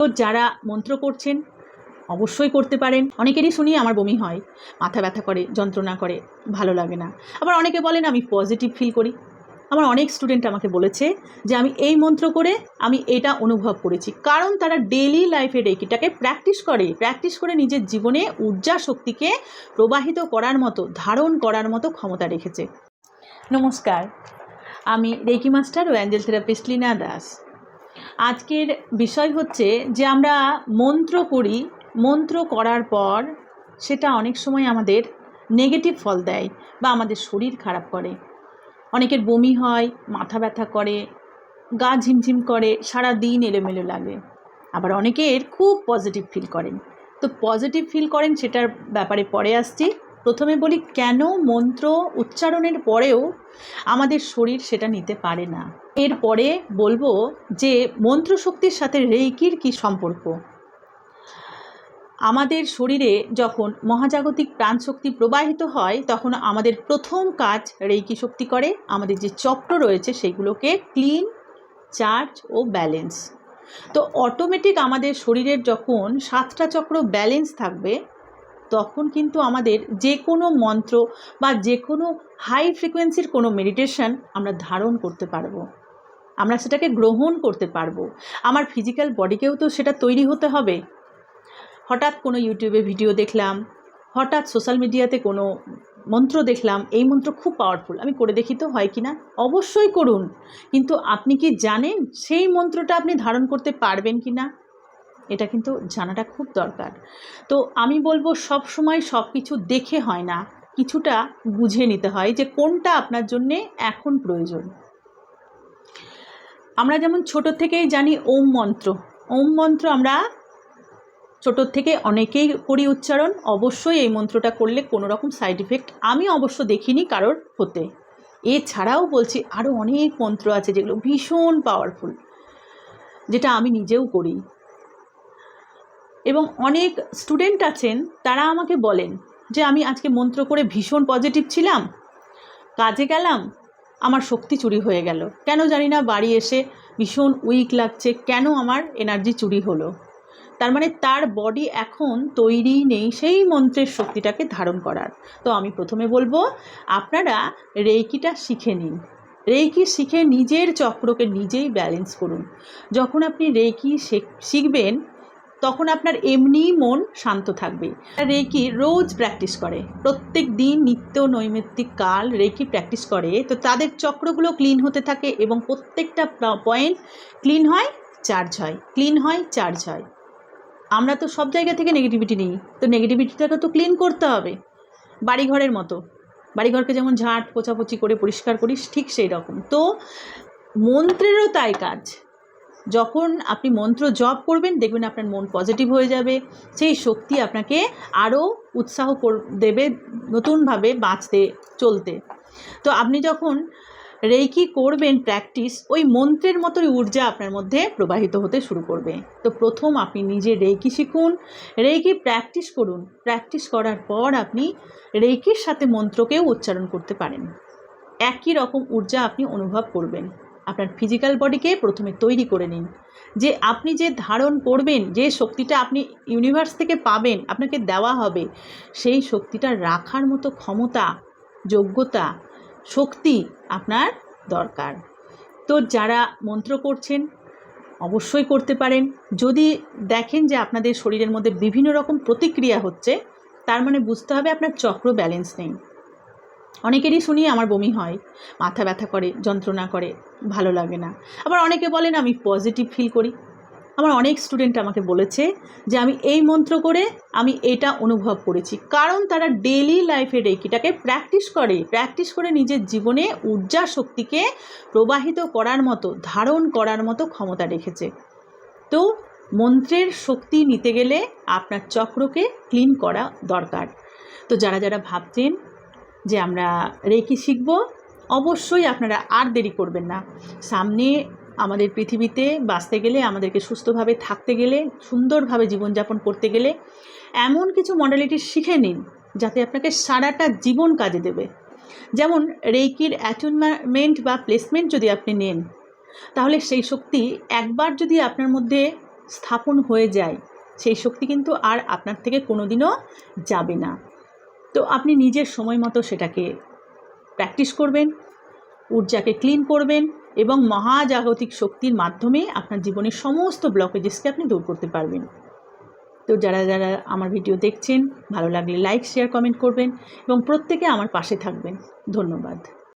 তো যারা মন্ত্র করছেন, অবশ্যই করতে পারেন। অনেকেরই শুনি আমার বমি হয়, মাথা ব্যথা করে, যন্ত্রণা করে, ভালো লাগে না। আবার অনেকে বলেন, আমি পজিটিভ ফিল করি। আমার অনেক স্টুডেন্ট আমাকে বলেছে যে, আমি এই মন্ত্র করে, আমি এটা অনুভব করেছি। কারণ তারা ডেলি লাইফে রেকিটাকে প্র্যাকটিস করে। প্র্যাকটিস করে নিজের জীবনে ঊর্জা শক্তিকে প্রবাহিত করার মতো, ধারণ করার মতো ক্ষমতা রেখেছে। নমস্কার, আমি রেকি মাস্টার ও অ্যাঞ্জেল থেরাপিস্ট লীনা দাস। আজকের বিষয় হচ্ছে যে আমরা মন্ত্র করি মন্ত্র করার পর সেটা অনেক সময় আমাদের নেগেটিভ ফল দেয় বা আমাদের শরীর খারাপ করে। অনেকের বমি হয়, মাথা ব্যথা করে, গা ঝিমঝিম করে সারা দিন এলোমেলো লাগে। আবার অনেকের খুব পজিটিভ ফিল করেন। তো পজিটিভ ফিল করেন সেটার ব্যাপারে পরে আসছি। প্রথমে বলি, কেন মন্ত্র উচ্চারণের পরেও আমাদের শরীর সেটা নিতে পারে না? এরপরে বলব যে মন্ত্র শক্তির সাথে রেইকির কি সম্পর্ক? আমাদের শরীরে যখন মহাজাগতিক প্রাণশক্তি প্রবাহিত হয়, তখন আমাদের প্রথম কাজ রেইকি শক্তি করে। আমাদের যে চক্র রয়েছে, সেগুলোকে ক্লিন, চার্জ ও ব্যালেন্স। তো অটোমেটিক আমাদের শরীরের যখন সাতটা চক্র ব্যালেন্স থাকবে, তখন কিন্তু আমাদের যে কোনো মন্ত্র বা যে কোনো হাই ফ্রিকোয়েন্সির কোনো মেডিটেশন আমরা ধারণ করতে পারব। আমরা সেটাকে গ্রহণ করতে পারব। আমার ফিজিক্যাল বডিকেও তো সেটা তৈরি হতে হবে। হঠাৎ কোনো ইউটিউবে ভিডিও দেখলাম, হঠাৎ সোশ্যাল মিডিয়াতে কোনো মন্ত্র দেখলাম, এই মন্ত্র খুব পাওয়ারফুল আমি করে দেখি তো হয় কি না অবশ্যই করুন। কিন্তু আপনি কি জানেন সেই মন্ত্রটা আপনি ধারণ করতে পারবেন কি না এটা কিন্তু জানাটা খুব দরকার। তো আমি বলব সব সময় সব কিছু দেখে হয় না। কিছুটা বুঝে নিতে হয় যে কোনটা আপনার জন্যে এখন প্রয়োজন। আমরা যেমন ছোট থেকেই জানি ওম মন্ত্র। ওম মন্ত্র আমরা ছোটোর থেকে অনেকেই করি উচ্চারণ। অবশ্যই এই মন্ত্রটা করলে কোনো রকম সাইড ইফেক্ট আমি অবশ্য দেখিনি কারোর হতে। এছাড়াও বলছি আরও অনেক মন্ত্র আছে যেগুলো ভীষণ পাওয়ারফুল যেটা আমি নিজেও করি। এবং অনেক স্টুডেন্ট আছেন, তারা আমাকে বলেন যে আমি আজকে মন্ত্র করে ভীষণ পজিটিভ ছিলাম, কাজে গেলাম আমার শক্তি চুরি হয়ে গেল। কেন জানি না বাড়ি এসে ভীষণ উইক লাগছে, কেন আমার এনার্জি চুরি হলো? তার মানে তার বডি এখন তৈরি নেই সেই মন্ত্রের শক্তিটাকে ধারণ করার। তো আমি প্রথমে বলব, আপনারা রেইকিটা শিখে নিন। রেইকি শিখে নিজের চক্রকে নিজেই ব্যালেন্স করুন। যখন আপনি রেইকি শিখবেন তখন আপনার এমনিই মন শান্ত থাকবে। রেকি রোজ প্র্যাকটিস করে। প্রত্যেক দিন নিত্য নৈমিত্তিক কাল রেকি প্র্যাকটিস করে। তো তাদের চক্রগুলো ক্লিন হতে থাকে এবং প্রত্যেকটা পয়েন্ট ক্লিন হয় চার্জ হয়। ক্লিন হয় চার্জ হয়। আমরা তো সব জায়গা থেকে নেগেটিভিটি নিই। তো নেগেটিভিটিটাকে তো ক্লিন করতে হবে। বাড়িঘরের মতো। বাড়িঘরকে যেমন ঝাঁট, পোছাপোছি করে পরিষ্কার করিস, ঠিক সেই রকম। তো মন্ত্রেরও তাই কাজ। যখন আপনি মন্ত্র জপ করবেন, দেখবেন আপনার মন পজিটিভ হয়ে যাবে। সেই শক্তি আপনাকে আরও উৎসাহ দেবে নতুনভাবে বাঁচতে, চলতে। তো আপনি যখন রেইকি করবেন প্র্যাকটিস ওই মন্ত্রের মতোই ঊর্জা আপনার মধ্যে প্রবাহিত হতে শুরু করবে। তো প্রথম আপনি নিজে রেইকি শিখুন, রেইকি প্র্যাকটিস করুন। প্র্যাকটিস করার পর আপনি রেইকির সাথে মন্ত্রকেও উচ্চারণ করতে পারেন। একই রকম ঊর্জা আপনি অনুভব করবেন। আপনার ফিজিক্যাল বডিকে প্রথমে তৈরি করে নিন। যে আপনি যে ধারণ করবেন, যে শক্তিটা আপনি ইউনিভার্স থেকে পাবেন, আপনাকে দেওয়া হবে, সেই শক্তিটা রাখার মতো ক্ষমতা, যোগ্যতা, শক্তি আপনার দরকার। তো যারা মন্ত্র করছেন, অবশ্যই করতে পারেন। যদি দেখেন যে আপনাদের শরীরের মধ্যে বিভিন্ন রকম প্রতিক্রিয়া হচ্ছে, তার মানে বুঝতে হবে আপনার চক্র ব্যালেন্স নেই। অনেকেরই শুনি আমার বমি হয়, মাথা ব্যথা করে, যন্ত্রণা করে, ভালো লাগে না। আবার অনেকে বলেন আমি পজিটিভ ফিল করি। আমার অনেক স্টুডেন্ট আমাকে বলেছে যে আমি এই মন্ত্র করে আমি এটা অনুভব করেছি। কারণ তারা ডেলি লাইফে রেকিটাকে প্র্যাকটিস করে প্র্যাকটিস করে নিজের জীবনে ঊর্জা শক্তিকে প্রবাহিত করার মতো, ধারণ করার মতো ক্ষমতা রেখেছে। তো মন্ত্রের শক্তি নিতে গেলে আপনার চক্রকে ক্লিন করা দরকার। তো যারা যারা ভাবছেন যে আমরা রেকি শিখব, অবশ্যই আপনারা আর দেরি করবেন না। সামনে আমাদের পৃথিবীতে বাঁচতে গেলে, আমাদেরকে সুস্থভাবে থাকতে গেলে, সুন্দরভাবে জীবনযাপন করতে গেলে এমন কিছু মডালিটি শিখে নিন যাতে আপনাকে সারাটা জীবন কাজে দেবে। যেমন রেইকির অ্যাটুনমেন্ট বা প্লেসমেন্ট যদি আপনি নেন, তাহলে সেই শক্তি একবার যদি আপনার মধ্যে স্থাপন হয়ে যায়, সেই শক্তি কিন্তু আর আপনার থেকে কোনোদিনও যাবে না। তো আপনি নিজের সময় মতো সেটাকে প্র্যাকটিস করবেন, ঊর্জাকে ক্লিন করবেন এবং মহাজাগতিক শক্তির মাধ্যমে আপনার জীবনের সমস্ত ব্লকেজেসকে আপনি দূর করতে পারবেন। তো যারা যারা আমার ভিডিও দেখছেন, ভালো লাগলে লাইক শেয়ার কমেন্ট করবেন এবং প্রত্যেকে আমার পাশে থাকবেন। ধন্যবাদ।